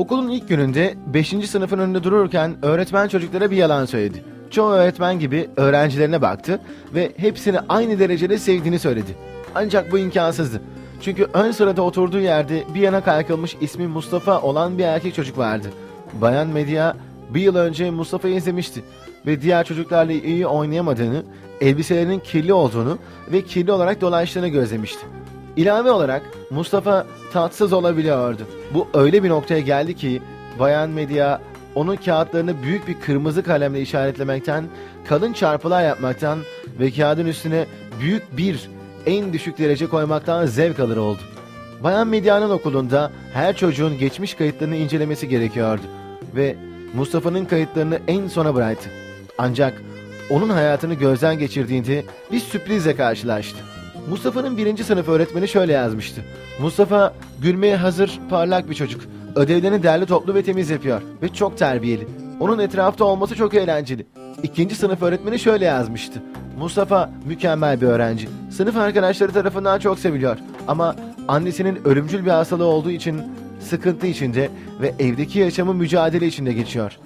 Okulun ilk gününde 5. sınıfın önünde dururken öğretmen çocuklara bir yalan söyledi. Çoğu öğretmen gibi öğrencilerine baktı ve hepsini aynı derecede sevdiğini söyledi. Ancak bu imkansızdı. Çünkü ön sırada oturduğu yerde bir yana kaykılmış ismi Mustafa olan bir erkek çocuk vardı. Bayan Medya bir yıl önce Mustafa'yı izlemişti ve diğer çocuklarla iyi oynayamadığını, elbiselerinin kirli olduğunu ve kirli olarak dolaştığını gözlemişti. İlave olarak Mustafa tatsız olabiliyordu. Bu öyle bir noktaya geldi ki Bayan Medya onun kağıtlarını büyük bir kırmızı kalemle işaretlemekten, kalın çarpılar yapmaktan ve kağıdın üstüne büyük bir en düşük derece koymaktan zevk alır oldu. Bayan Medya'nın okulunda her çocuğun geçmiş kayıtlarını incelemesi gerekiyordu ve Mustafa'nın kayıtlarını en sona bıraktı. Ancak onun hayatını gözden geçirdiğinde bir sürprizle karşılaştı. Mustafa'nın birinci sınıf öğretmeni şöyle yazmıştı. Mustafa gülmeye hazır, parlak bir çocuk. Ödevlerini derli toplu ve temiz yapıyor ve çok terbiyeli. Onun etrafta olması çok eğlenceli. İkinci sınıf öğretmeni şöyle yazmıştı. Mustafa mükemmel bir öğrenci. Sınıf arkadaşları tarafından çok seviliyor. Ama annesinin ölümcül bir hastalığı olduğu için sıkıntı içinde ve evdeki yaşamı mücadele içinde geçiyor.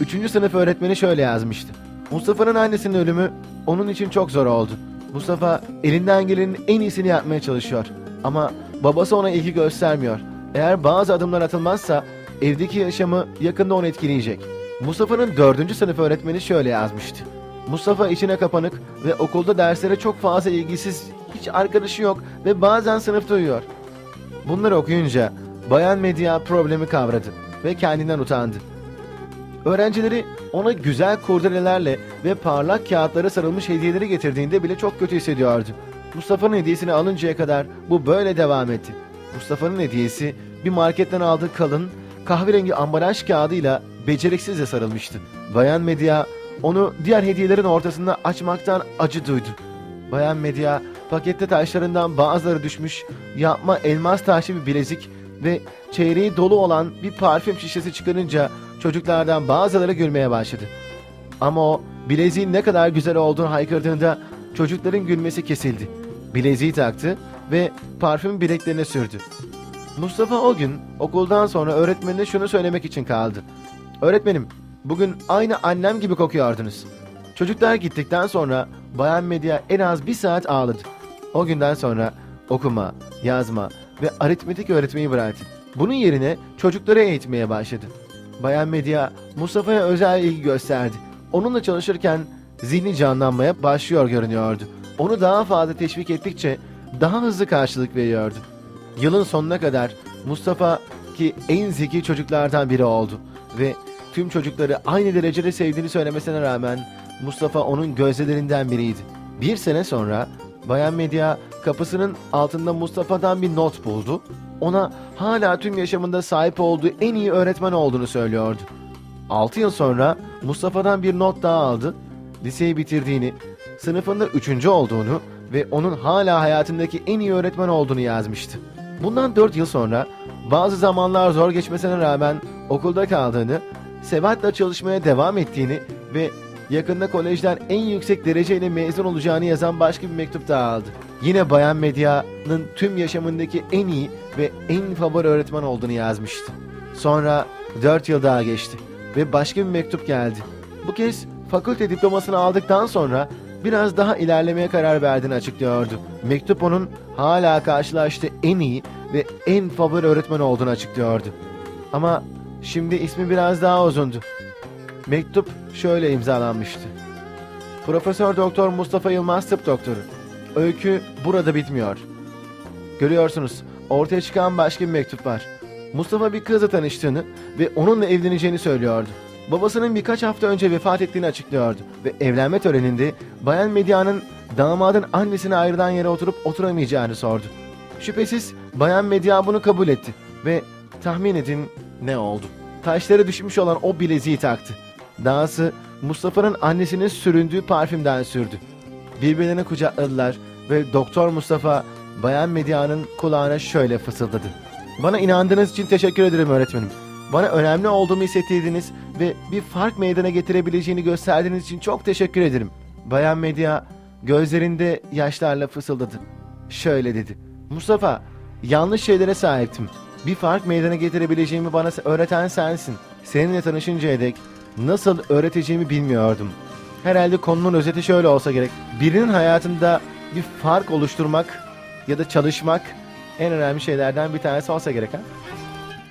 Üçüncü sınıf öğretmeni şöyle yazmıştı. Mustafa'nın annesinin ölümü onun için çok zor oldu. Mustafa elinden gelenin en iyisini yapmaya çalışıyor. Ama babası ona ilgi göstermiyor. Eğer bazı adımlar atılmazsa evdeki yaşamı yakında onu etkileyecek. Mustafa'nın dördüncü sınıf öğretmeni şöyle yazmıştı. Mustafa içine kapanık ve okulda derslere çok fazla ilgisiz, hiç arkadaşı yok ve bazen sınıfta uyuyor. Bunları okuyunca Bayan Medya problemi kavradı ve kendinden utandı. Öğrencileri ona güzel kurdelelerle ve parlak kağıtlara sarılmış hediyeleri getirdiğinde bile çok kötü hissediyordu. Mustafa'nın hediyesini alıncaya kadar bu böyle devam etti. Mustafa'nın hediyesi bir marketten aldığı kalın, kahverengi ambalaj kağıdıyla beceriksizce sarılmıştı. Bayan Medya onu diğer hediyelerin ortasında açmaktan acı duydu. Bayan Medya pakette taşlarından bazıları düşmüş, yapma elmas taşı bir bilezik ve çeyreği dolu olan bir parfüm şişesi çıkarınca çocuklardan bazıları gülmeye başladı. Ama o bileziğin ne kadar güzel olduğunu haykırdığında çocukların gülmesi kesildi. Bileziği taktı ve parfüm bileklerine sürdü. Mustafa o gün okuldan sonra öğretmenine şunu söylemek için kaldı. Öğretmenim, bugün aynı annem gibi kokuyordunuz. Çocuklar gittikten sonra Bayan Medya en az bir saat ağladı. O günden sonra okuma, yazma ve aritmetik öğretmeyi bıraktı. Bunun yerine çocukları eğitmeye başladı. Bayan Medya Mustafa'ya özel ilgi gösterdi. Onunla çalışırken zihni canlanmaya başlıyor görünüyordu. Onu daha fazla teşvik ettikçe daha hızlı karşılık veriyordu. Yılın sonuna kadar Mustafa ki en zeki çocuklardan biri oldu ve tüm çocukları aynı derecede sevdiğini söylemesine rağmen Mustafa onun gözlerinden biriydi. Bir sene sonra Bayan Medya kapısının altında Mustafa'dan bir not buldu. Ona hala tüm yaşamında sahip olduğu en iyi öğretmen olduğunu söylüyordu. 6 yıl sonra Mustafa'dan bir not daha aldı. Liseyi bitirdiğini, sınıfında üçüncü olduğunu ve onun hala hayatındaki en iyi öğretmen olduğunu yazmıştı. Bundan 4 yıl sonra bazı zamanlar zor geçmesine rağmen okulda kaldığını, Sebat'la çalışmaya devam ettiğini ve yakında kolejden en yüksek dereceyle mezun olacağını yazan başka bir mektup daha aldı. Yine Bayan Medya'nın tüm yaşamındaki en iyi ve en favori öğretmen olduğunu yazmıştı. Sonra 4 yıl daha geçti ve başka bir mektup geldi. Bu kez fakülte diplomasını aldıktan sonra biraz daha ilerlemeye karar verdiğini açıklıyordu. Mektup onun hala karşılaştığı en iyi ve en favori öğretmen olduğunu açıklıyordu. Ama şimdi ismi biraz daha uzundu. Mektup şöyle imzalanmıştı. Profesör Doktor Mustafa Yılmaz Tıp Doktoru. Öykü burada bitmiyor. Görüyorsunuz ortaya çıkan başka bir mektup var. Mustafa bir kızla tanıştığını ve onunla evleneceğini söylüyordu. Babasının birkaç hafta önce vefat ettiğini açıklıyordu ve evlenme töreninde Bayan Medya'nın damadın annesine ayrılan yere oturup oturamayacağını sordu. Şüphesiz Bayan Medya bunu kabul etti ve tahmin edin ne oldu? Taşları düşmüş olan o bileziği taktı. Dahası Mustafa'nın annesinin süründüğü parfümden sürdü. Birbirlerini kucakladılar ve Doktor Mustafa Bayan Medya'nın kulağına şöyle fısıldadı. Bana inandığınız için teşekkür ederim öğretmenim. Bana önemli olduğumu hissettirdiniz ve bir fark meydana getirebileceğini gösterdiğiniz için çok teşekkür ederim. Bayan Medya gözlerinde yaşlarla fısıldadı. Şöyle dedi. Mustafa, yanlış şeylere sahiptim. Bir fark meydana getirebileceğimi bana öğreten sensin. Seninle tanışıncaya dek nasıl öğreteceğimi bilmiyordum. Herhalde konunun özeti şöyle olsa gerek. Birinin hayatında bir fark oluşturmak ya da çalışmak en önemli şeylerden bir tanesi olsa gerek ha?